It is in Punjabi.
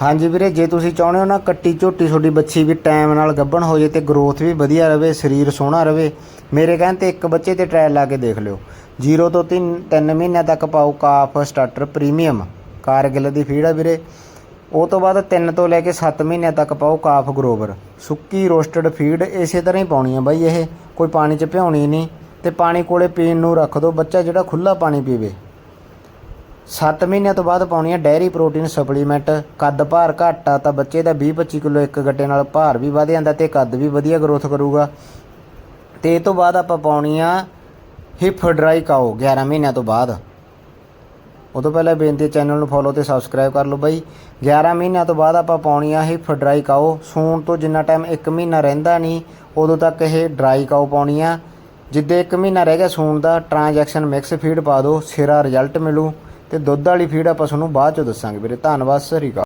ਹਾਂਜੀ ਵੀਰੇ, ਜੇ ਤੁਸੀਂ ਚਾਹੁੰਦੇ ਹੋ ਨਾ ਕੱਟੀ ਝੋਟੀ, ਤੁਹਾਡੀ ਬੱਚੀ ਵੀ ਟਾਈਮ ਨਾਲ ਗੱਭਣ ਹੋ ਜੇ ਤੇ ਗਰੋਥ ਵੀ ਵਧੀਆ ਰਵੇ, ਸਰੀਰ ਸੋਹਣਾ ਰਵੇ, ਮੇਰੇ ਕਹਿਣ ਤੇ ਇੱਕ ਬੱਚੇ ਤੇ ਟ੍ਰਾਇਲ ਲਾ ਕੇ ਦੇਖ ਲਿਓ। 0 ਤੋਂ 3 3 ਮਹੀਨਿਆਂ ਤੱਕ ਪਾਓ ਕਾਫ ਸਟਾਰਟਰ ਪ੍ਰੀਮੀਅਮ ਕਾਰਗਿਲ ਦੀ ਫੀਡ ਆ ਵੀਰੇ। ਉਹ ਤੋਂ ਬਾਅਦ 3 ਤੋਂ ਲੈ ਕੇ 7 ਮਹੀਨਿਆਂ ਤੱਕ ਪਾਓ ਕਾਫ ਗਰੋਵਰ ਸੁੱਕੀ ਰੋਸਟਡ ਫੀਡ ਇਸੇ ਤਰ੍ਹਾਂ ਹੀ ਪਾਉਣੀ ਆ ਬਾਈ ਇਹ, ਕੋਈ ਪਾਣੀ 'ਚ ਭਿਉਣੀ ਨਹੀਂ ਤੇ ਪਾਣੀ ਕੋਲੇ ਪੀਣ ਨੂੰ ਰੱਖ ਦਿਓ ਬੱਚਾ ਜਿਹੜਾ ਖੁੱਲਾ ਪਾਣੀ ਪੀਵੇ। 7 ਮਹੀਨਿਆਂ ਤੋਂ ਬਾਅਦ ਪਾਉਣੀ ਹੈ ਡੈਰੀ ਪ੍ਰੋਟੀਨ ਸਪਲੀਮੈਂਟ। ਕੱਦ ਭਾਰ ਘੱਟ ਆ ਤਾਂ ਬੱਚੇ ਦਾ 20-25 ਕਿਲੋ ਇੱਕ ਗੱਟੇ ਨਾਲ ਭਾਰ ਵੀ ਵਧ ਜਾਂਦਾ ਤੇ ਕੱਦ ਵੀ ਵਧੀਆ ਗਰੋਥ ਕਰੂਗਾ। ਤੇ ਇਹ ਤੋਂ ਬਾਅਦ ਆਪਾਂ ਪਾਉਣੀ ਆ ਹਿਪ ਡਰਾਈ ਕਾਓ 11 ਮਹੀਨਿਆਂ ਤੋਂ ਬਾਅਦ। ਉਹ ਤੋਂ ਪਹਿਲਾਂ ਬੇਨਤੀ ਚੈਨਲ ਨੂੰ ਫੋਲੋ ਤੇ ਸਬਸਕ੍ਰਾਈਬ ਕਰ ਲਓ ਬਾਈ। 11 ਮਹੀਨਿਆਂ ਤੋਂ ਬਾਅਦ ਆਪਾਂ ਪਾਉਣੀ ਆ ਹਿਪ ਡਰਾਈ ਕਾਓ। ਸੂਣ ਤੋਂ ਜਿੰਨਾ ਟਾਈਮ 1 ਮਹੀਨਾ ਰਹਿੰਦਾ ਨਹੀਂ, ਉਦੋਂ ਤੱਕ ਇਹ ਡਰਾਈ ਕਾਓ ਪਾਉਣੀ ਆ ਜਿੱਦੇ 1 ਮਹੀਨਾ ਰਹਿ ਗਿਆ ਸੂਣ ਦਾ ਟ੍ਰਾਂਜੈਕਸ਼ਨ ਮਿਕਸ ਫੀਡ ਪਾ ਦਿਓ, ਸਿਰਾ ਰਿਜ਼ਲਟ ਮਿਲੂ। ਤੇ ਦੁੱਧ ਵਾਲੀ ਫੀਡ ਆਪਾਂ ਤੁਹਾਨੂੰ ਬਾਅਦ ਚ ਦੱਸਾਂਗੇ ਵੀਰੇ। ਧੰਨਵਾਦ ਸਤਿ ਸ਼੍ਰੀ ਅਕਾਲ।